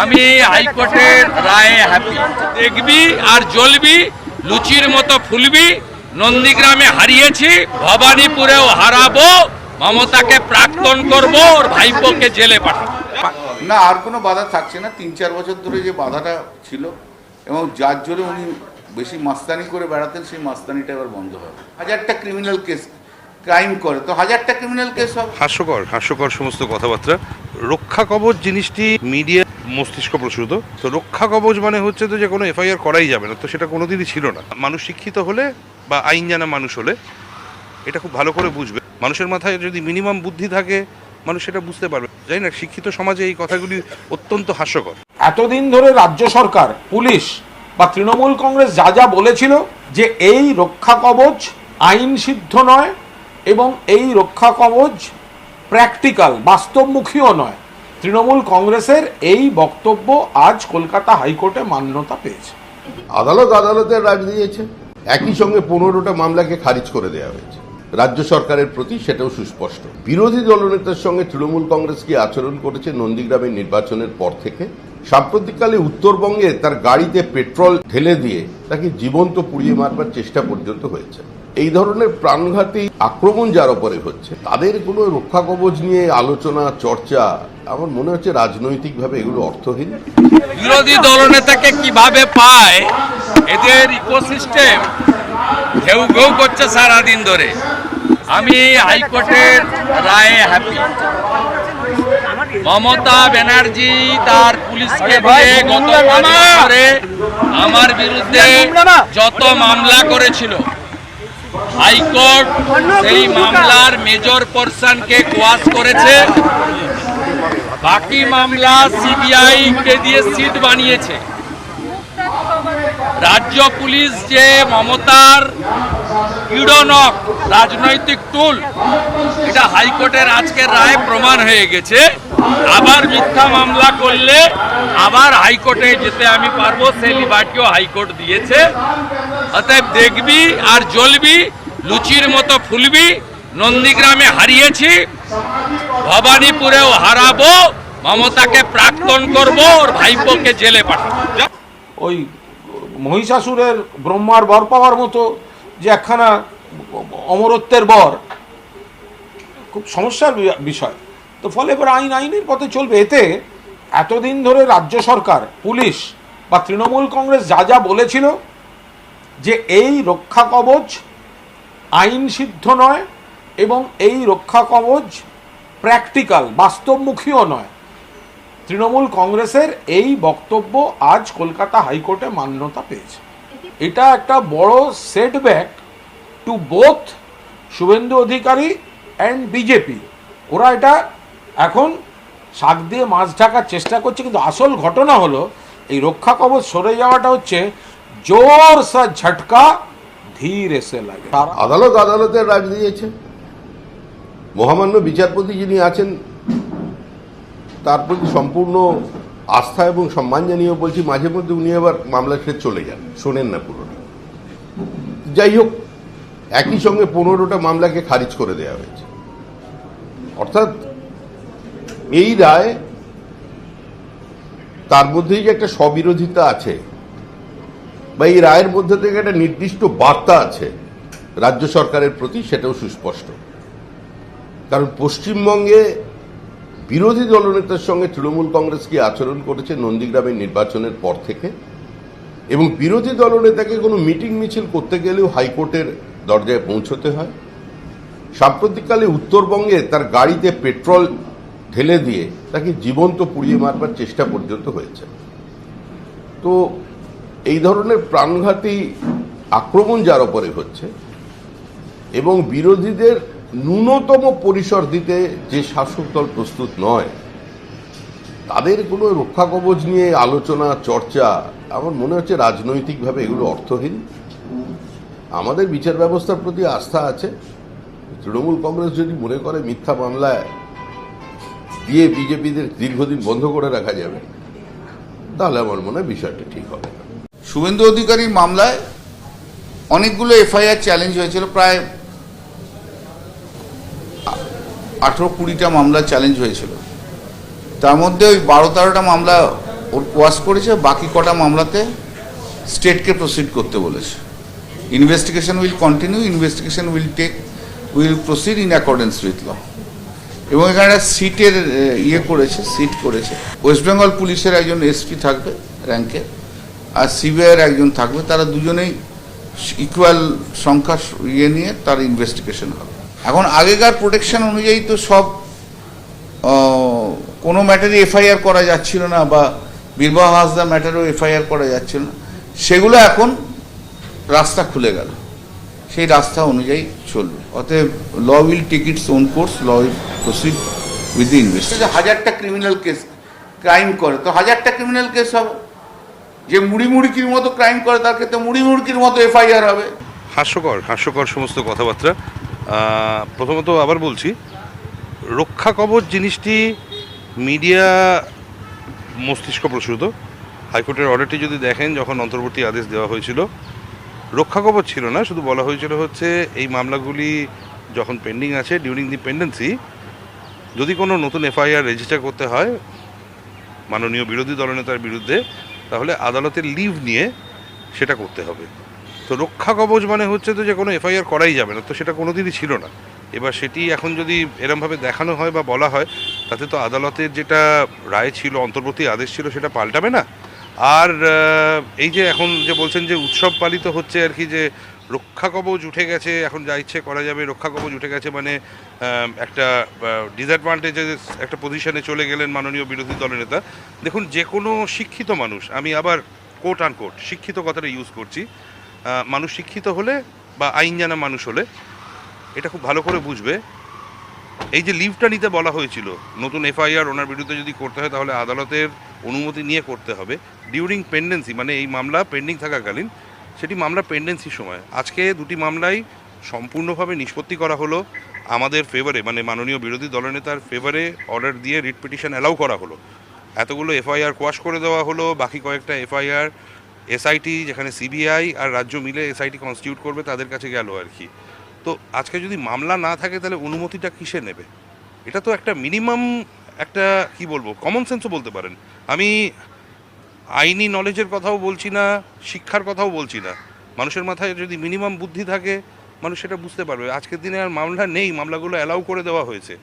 আমি হাইকোর্টের রায়ে হ্যাপি দেখবি আর জ্বলবি লুচির মতো ফুলবি নন্দীগ্রামে হারিয়েছি ভবানীপুরেও হারাবো মমতাকে প্রাক্তন করব ওর ভাইপোকে জেলে পাঠাবো। না আর কোনো বাধা থাকছে না। তিন চার বছর ধরে যে বাধাটা ছিল এবং যার জন্য উনি বেশি মাস্তানি করে বেড়াতেন সেই মাস্তানিটা এবার বন্ধ হবে। হাজারটা ক্রিমিনাল কেস ক্রাইম করে। তো হাজারটা ক্রিমিনাল কেস হবে। হাস্যকর হাস্যকর সমস্ত কথাবার্তা। রক্ষা কবচ জিনিসটি মিডিয়া মস্তিষ্ক প্রসূত তো রক্ষা কবচ মানে হচ্ছে তো যে কোনো এফআইআর করাই যাবে না, তো সেটা কোনোদিনই ছিল না। মানুষ শিক্ষিত হলে বা আইন জানা মানুষ হলে এটা খুব ভালো করে বুঝবে। মানুষের মাথায় যদি মিনিমাম বুদ্ধি থাকে, মানুষ সেটা বুঝতে পারবে। জানি না, শিক্ষিত সমাজে এই কথাগুলি অত্যন্ত হাস্যকর। এতদিন ধরে রাজ্য সরকার, পুলিশ বা তৃণমূল কংগ্রেস যা যা বলেছিল যে এই রক্ষা কবচ আইন সিদ্ধ নয় এবং এই রক্ষা কবচ প্র্যাকটিক্যাল বাস্তবমুখীও নয়। তৃণমূল কংগ্রেসের এই বক্তব্য আজ কলকাতা হাইকোর্টে মান্যতা পেয়েছে। আদালত আদালতের রাজ দিয়েছে। একই সঙ্গে পনেরোটা মামলাকে খারিজ করে দেওয়া হয়েছে। রাজ্য সরকারের প্রতি সেটাও সুস্পষ্ট। বিরোধী দলনেতার সঙ্গে তৃণমূল কংগ্রেস কি আচরণ করেছে নন্দীগ্রামের নির্বাচনের পর থেকে? সাম্প্রতিককালে উত্তরবঙ্গে তার গাড়িতে পেট্রোল ঢেলে দিয়ে তাকে জীবন্ত পুড়িয়ে মারবার চেষ্টা পর্যন্ত হয়েছে। এই ধরনের প্রাণঘাতী আক্রমণ যার উপরে হচ্ছে, তাদের কোনো রক্ষা কবচ নিয়ে আলোচনা, চর্চা আমার মনে হচ্ছে রাজনৈতিকভাবে এগুলো অর্থহীন। বিরোধী দলনেতাকে কীভাবে পায় এদের ইকোসিস্টেম ঘেউ ঘেউ করছে সারাদিন ধরে। আমি হাইকোর্টের রায়ে হ্যাপি মমতা ব্যানার্জি তার পুলিশকে দিয়ে গত বছরে আমার বিরুদ্ধে যত মামলা করেছিল হাইকোর্ট সেই মামলার মেজর পোর্শনকে কোয়াশ করেছে। বাকি মামলা সিবিআই কে দিয়ে সিট বানিয়েছে। রাজ্য পুলিশ যে মমতার ইডনক রাজনৈতিক টুল, এটা হাইকোর্টের আজকের রায় প্রমাণ হয়ে গেছে। আবার মিথ্যা মামলা করলে আবার হাইকোর্টে যেতে আমি পারব, সে লিবার্টিও হাইকোর্ট দিয়েছে। অতএব দেখবি আর জ্বলবি, লুচির মতো ফুলবি নন্দীগ্রামে হারিয়েছি, ভবানীপুরেও হারাবো, মমতাকে প্রাক্তন করব, ওর ভাইপোকে জেলে পাঠাবো। ওই মহিষাসুরের ব্রহ্মার বর পাওয়ার মতো যে একখানা অমরত্বের বর, খুব সমস্যার বিষয়। তো ফলে এবার আইন, আইনের পথে চলবে। এতে এতদিন ধরে রাজ্য সরকার, পুলিশ বা তৃণমূল কংগ্রেস যা যা বলেছিল যে এই রক্ষা কবচ আইন সিদ্ধ নয় এবং এই রক্ষা কবচ প্র্যাকটিক্যাল বাস্তবমুখীও নয়। তৃণমূল কংগ্রেসের এই বক্তব্য আজ কলকাতা হাইকোর্টে মান্যতা পেয়েছে। এটা একটা বড় setback to both Suvendu Adhikari and BJP ওরা এটা এখন শাক দিয়ে মাছ ঢাকার চেষ্টা করছে, কিন্তু আসল ঘটনা হলো, এই রক্ষা কবচ সরে যাওয়াটা হচ্ছে জোর সা ঝটকা, ধীর এসে লাগে। আদালত আদালতের রাজ দিয়েছে। মহামান্য বিচারপতি যিনি আছেন, তার প্রতি সম্পূর্ণ আস্থা এবং সম্মান জানিয়ে বলছি, মাঝে মধ্যে উনি আবার মামলা ছেড়ে চলে যান। শোনেন না পুরোটা। যাই হোক, একই সঙ্গে পনেরোটা মামলাকে খারিজ করে দেওয়া হয়েছে। অর্থাৎ এই রায়, তার মধ্যেই যে একটা স্ববিরোধিতা আছে, বা এই রায়ের মধ্যে থেকে একটা নির্দিষ্ট বার্তা আছে রাজ্য সরকারের প্রতি, সেটাও সুস্পষ্ট। কারণ পশ্চিমবঙ্গে বিরোধী দলনেতার সঙ্গে তৃণমূল কংগ্রেস কি আচরণ করেছে নন্দীগ্রামের নির্বাচনের পর থেকে? এবং বিরোধী দলনেতাকে কোনো মিটিং মিছিল করতে গেলেও হাইকোর্টের দরজায় পৌঁছতে হয়। সাম্প্রতিককালে উত্তরবঙ্গে তার গাড়িতে পেট্রোল ঢেলে দিয়ে তাকে জীবন্ত পুড়িয়ে মারবার চেষ্টা পর্যন্ত হয়েছে। তো এই ধরনের প্রাণঘাতী আক্রমণ যার উপরে হচ্ছে এবং বিরোধীদের ন্যূনতম পরিসর দিতে যে শাসক দল প্রস্তুত নয়, তাদের কোনো রক্ষা কবচ নিয়ে আলোচনা, চর্চা, আমার মনে হচ্ছে রাজনৈতিকভাবে এগুলো অর্থহীন। আমাদের বিচার ব্যবস্থার প্রতি আস্থা আছে। তৃণমূল কংগ্রেস যদি মনে করে মিথ্যা মামলায় দিয়ে বিজেপিদের দীর্ঘদিন বন্ধ করে রাখা যাবে, তাহলে আমার মনে হয় বিষয়টা ঠিক হবে শুভেন্দু অধিকারীর মামলায় অনেকগুলো এফআইআর চ্যালেঞ্জ হয়েছিল, প্রায় আঠেরো কুড়িটা মামলা চ্যালেঞ্জ হয়েছিল। তার মধ্যে ওই বারো তেরোটা মামলা ওর কোয়াশ করেছে, বাকি কটা মামলাতে স্টেটকে প্রসিড করতে বলেছে। Investigation will continue investigation will take will proceed in accordance with law এবং এখানে একটা সিটের ইয়ে করেছে সিট করেছে। ওয়েস্ট বেঙ্গল পুলিশের একজন এসপি থাকবে র্যাঙ্কে আর সিবিআইয়ের একজন থাকবে। তারা দুজনেই ইকুয়াল সংখ্যা ইয়ে নিয়ে তার ইনভেস্টিগেশন হবে। এখন আগেকার প্রোটেকশন অনুযায়ী তো সব কোনো ম্যাটারে এফআইআর করা যাচ্ছিল না বা বীরবাহ হাসদা ম্যাটারেও এফআইআর করা যাচ্ছিল না। সেগুলো এখন রাস্তা খুলে গেল। সেই রাস্তা অনুযায়ী চলবে। অতএব law will take its own course law will proceed with the investigation হাজারটা ক্রিমিনাল কেস ক্রাইম করে তো হাজারটা ক্রিমিনাল কেস হবে। যে মুড়ি মুড়কির মতো ক্রাইম করে তার ক্ষেত্রে মুড়ি মুড়কির মতো এফআইআর হবে। হাস্যকর হাস্যকর সমস্ত কথাবার্তা। প্রথমত আবার বলছি, রক্ষা কবচ জিনিসটি মিডিয়া মস্তিষ্ক প্রসূত হাইকোর্টের অর্ডারটি যদি দেখেন, যখন অন্তর্বর্তী আদেশ দেওয়া হয়েছিল, রক্ষা কবচ ছিল না, শুধু বলা হয়েছিল হচ্ছে এই মামলাগুলি যখন পেন্ডিং আছে ডিউরিং দি পেন্ডেন্সি যদি কোনো নতুন এফআইআর রেজিস্টার করতে হয়, মাননীয় বিরোধী দলনেতার বিরুদ্ধে, তাহলে আদালতের লিভ নিয়ে সেটা করতে হবে। তো রক্ষা কবচ মানে হচ্ছে তো যে কোনো এফআইআর করাই যাবে না, তো সেটা কোনোদিনই ছিল না। এবার সেটি এখন যদি এরমভাবে দেখানো হয় বা বলা হয়, তাতে তো আদালতের যেটা রায় ছিল, অন্তর্বর্তী আদেশ ছিল, সেটা পাল্টাবে না। আর এই যে এখন যে বলছেন যে উৎসব পালিত হচ্ছে আর কি, যে রক্ষা কবচ উঠে গেছে, এখন যা ইচ্ছে করা যাবে, রক্ষা কবচ উঠে গেছে মানে একটা ডিসঅ্যাডভান্টেজে একটা পজিশনে চলে গেলেন মাননীয় বিরোধী দলনেতা দেখুন, যে কোনো শিক্ষিত মানুষ, আমি আবার কোট আন কোট শিক্ষিত কথাটা ইউজ করছি মানুষ শিক্ষিত হলে বা আইন জানা মানুষ হলে এটা খুব ভালো করে বুঝবে। এই যে লিভটা নিতে বলা হয়েছিল, নতুন এফআইআর ওনার বিরুদ্ধে যদি করতে হয় তাহলে আদালতের অনুমতি নিয়ে করতে হবে। ডিউরিং পেন্ডেন্সি মানে এই মামলা পেন্ডিং থাকাকালীন, সেটি মামলা পেন্ডেন্সির সময়। আজকে দুটি মামলাই সম্পূর্ণভাবে নিষ্পত্তি করা হলো। আমাদের ফেভারে মানে মাননীয় বিরোধী দলনেতার ফেভারে অর্ডার দিয়ে রিট পিটিশন অ্যালাউ করা হলো। এতগুলো এফআইআর কোয়াশ করে দেওয়া হলো, বাকি কয়েকটা এফআইআর এসআইটি, যেখানে সিবিআই আর রাজ্য মিলে এসআইটি কনস্টিটিউট করবে, তাদের কাছে গেল আর কি। তো আজকে যদি মামলা না থাকে, তাহলে অনুমতিটা কিসে নেবে? এটা তো একটা মিনিমাম একটা, কি বলব কমন সেন্সও বলতে পারেন। আমি আইনি নলেজের কথাও বলছি না, শিক্ষার কথাও বলছি না। মানুষের মাথায় যদি মিনিমাম বুদ্ধি থাকে, মানুষ সেটা বুঝতে পারবে। আজকের দিনে আর মামলা নেই, মামলাগুলো অ্যালাউ করে দেওয়া হয়েছে।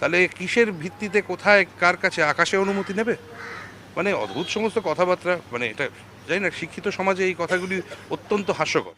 তাহলে কিসের ভিত্তিতে, কোথায়, কার কাছে, আকাশে অনুমতি নেবে? মানে অদ্ভুত সমস্ত কথাবার্তা মানে এটা জানি না শিক্ষিত সমাজে এই কথাগুলি অত্যন্ত হাস্যকর।